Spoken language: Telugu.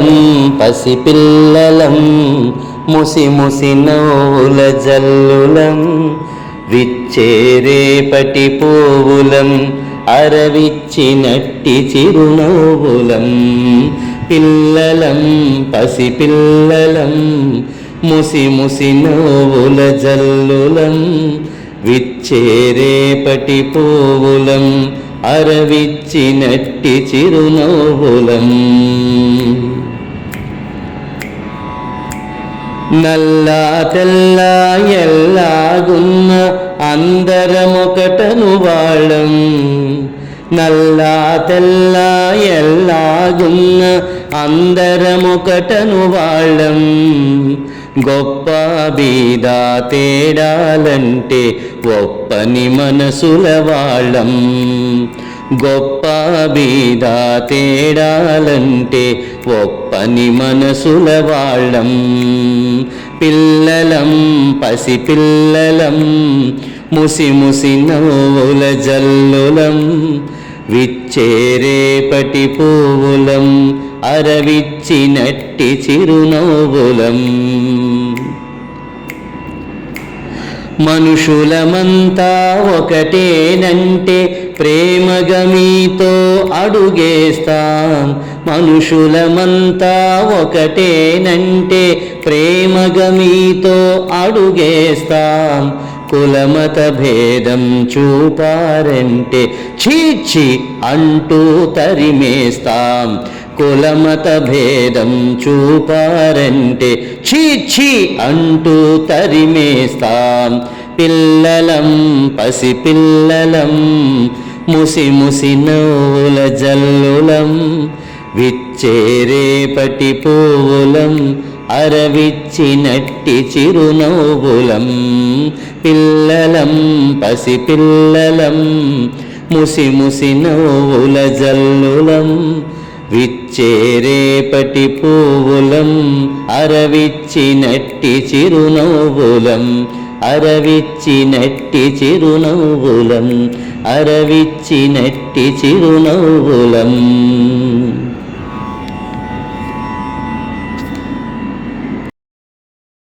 పిల్లలం పసిపిల్లలం ముసి ముసి నవ్వుల జల్లులం విచ్చేరేపటి పువ్వులం అరవిచ్చినట్టి చిరునవ్వులం. పిల్లలం పసిపిల్లలం ముసి ముసి నవ్వుల జల్లులం విచ్చేరేపటి పువ్వులం అరవిచ్చినట్టి చిరునవ్వులం. నల్లా తెల్ల ఎల్లాగున్న అందరమొకటను వాళ్ళం నల్లా తెల్ల ఎల్లాగున్న అందరమొకటను వాళ్ళం గొప్ప బీద తేడాలంటే ఒప్పని మనసుల వాళ్ళం గొప్ప బీద తేడాలంటే ఒప్పని మనసుల వాళ్ళం. పిల్లలం పసిపిల్లలం ముసి ముసి నవ్వుల జల్లులం. విచ్చేరేపటి పువ్వులం అరవిచ్చినట్టి చిరునవ్వులం. మనుషులమంతా ఒకటేనంటే ప్రేమగా మీతో అడుగేస్తాం. మనుషులమంతా ఒకటేనంటే ప్రేమగా మీతో అడుగేస్తాం. కులమత భేదం చూపారంటే చీచి అంటూ తరిమేస్తాం. కులమత భేదం చూపారంటే చీచి అంటూ తరిమేస్తాం. పిల్లలం పసిపిల్లలం ముసి ముసి నవ్వుల జల్లులం విచ్చేరేపటి పువ్వులం అరవిచ్చినట్టి చిరునవ్వులం. పిల్లలం పసిపిల్లలం ముసి ముసి నవ్వుల జల్లులం విచ్చేరేపటి పువ్వులం అరవిచ్చినట్టి చిరునవ్వులం. అరవిచ్చినట్టి చిరునవ్వులం అరవిచ్చినట్టి చిరునవ్వులం.